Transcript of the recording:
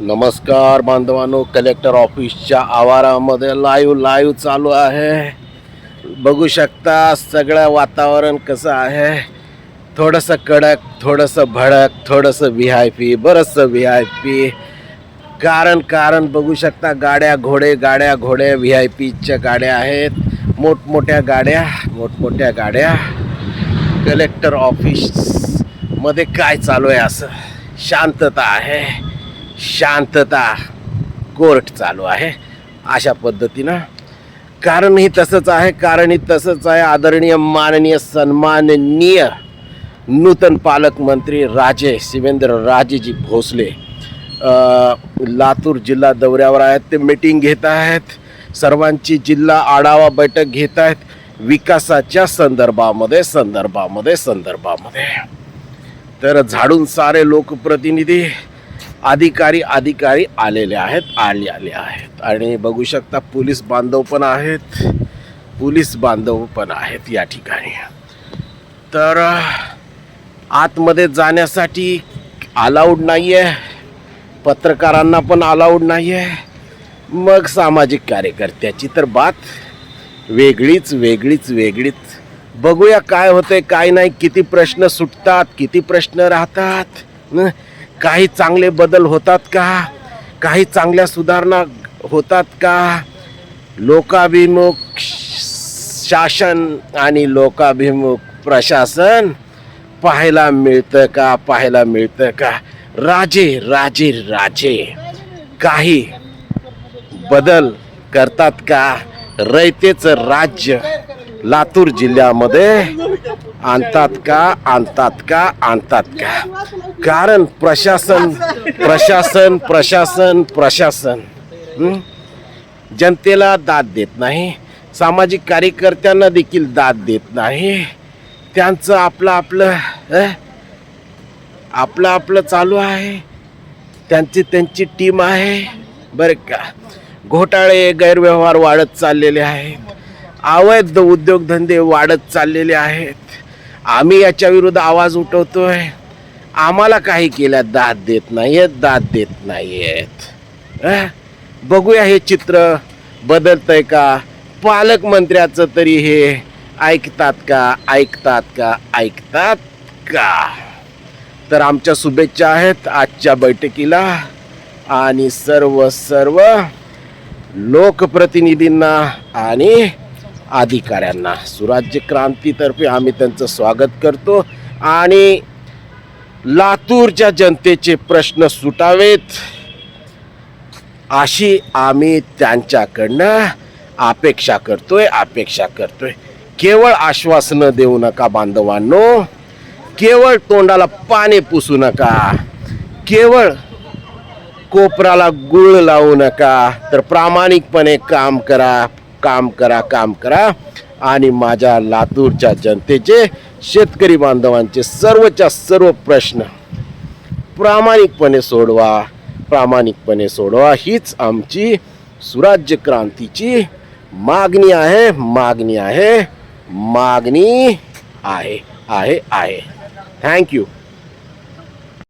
नमस्कार बांधवांनो कलेक्टर ऑफिसच्या आवारामध्ये लाईव्ह लाईव्ह चालू आहे. बघू शकता सगळं वातावरण कसं आहे. थोडंसं कडक थोडंसं भडक थोडंसं व्ही आय पी बरंचसं व्ही आय पी कारण कारण बघू शकता गाड्या घोडे गाड्या घोडे व्ही आय पीच्या गाड्या आहेत. मोठमोठ्या गाड्या मोठमोठ्या गाड्या. कलेक्टर ऑफिसमध्ये काय चालू आहे असं? शांतता आहे. शांतता कोर्ट चालू आहे. अशा पद्धतीनं कारणही तसंच आहे कारणही तसंच आहे. आदरणीय माननीय सन्माननीय नूतन पालकमंत्री राजे शिवेंद्र राजेजी भोसले लातूर जिल्हा दौऱ्यावर आहेत. ते मीटिंग घेत आहेत. सर्वांची जिल्हा आढावा बैठक घेत आहेत. विकासाच्या संदर्भामध्ये संदर्भामध्ये संदर्भामध्ये. तर झाडून सारे लोकप्रतिनिधी अधिकारी अधिकारी आलेले आहेत आले आले आहेत. आणि बघू शकता पोलीस बांधव पण आहेत. पोलीस बांधव पण आहेत या ठिकाणी. तर आतमध्ये जाण्यासाठी अलाउड नाही आहे पत्रकारांना पण अलाउड नाही आहे मग सामाजिक कार्यकर्त्याची तर बात. वेगळीच वेगळीच वेगळीच. बघूया काय होते काय नाही किती प्रश्न सुटतात किती प्रश्न राहतात. काही चांगले बदल होतात का? काही चांगल्या सुधारणा होतात का? लोकाभिमुख शासन आणि लोकाभिमुख प्रशासन पाहायला मिळतं का? पाहायला मिळतं का? राजे राजे राजे. काही बदल करतात का? रयतेचं राज्य लातूर जिल्ह्यामध्ये आणतात का आणतात का आणतात का कारण प्रशासन प्रशासन प्रशासन प्रशासन हं? जनतेला दाद देत नाही. सामाजिक कार्यकर्त्यांना देखील दाद देत नाही. त्यांचं आपलं आपलं अं? आपलं आपलं चालू आहे. त्यांची त्यांची टीम आहे. बरं का? घोटाळे गैरव्यवहार वाढत चाललेले आहेत. अवैध उद्योगधंदे वाढत चाललेले आहेत. आम्ही याच्या विरुद्ध आवाज उठवतोय. आम्हाला काही केल्या दाद देत नाहीयेत दाद देत नाहीयेत. बघूया हे चित्र बदलतंय का? पालकमंत्र्याचं तरी हे ऐकतात का ऐकतात का ऐकतात का? तर आमच्या शुभेच्छा आहेत आजच्या बैठकीला. आणि सर्व सर्व लोकप्रतिनिधींना आणि अधिकाऱ्यांना. सुराज्य क्रांतीतर्फे आम्ही त्यांचं स्वागत करतो आणि लातूरच्या जनतेचे प्रश्न सुटावेत. अशी आम्ही त्यांच्याकडनं अपेक्षा करतोय अपेक्षा करतोय. केवळ आश्वासनं देऊ नका बांधवांनो. केवळ तोंडाला पाणी पुसू नका. केवळ कोपराला गुळ लावू नका. तर प्रामाणिकपणे काम करा. काम करा काम करा. आणि माझ्या लातूरच्या जनतेचे शेतकरी बांधवांचे सर्वच्या सर्व प्रश्न प्रामाणिकपणे सोडवा. प्रामाणिकपणे सोडवा. हीच आमची सुराज्य क्रांतीची मागणी आहे मागणी आहे मागणी आहे आहे आहे. थँक्यू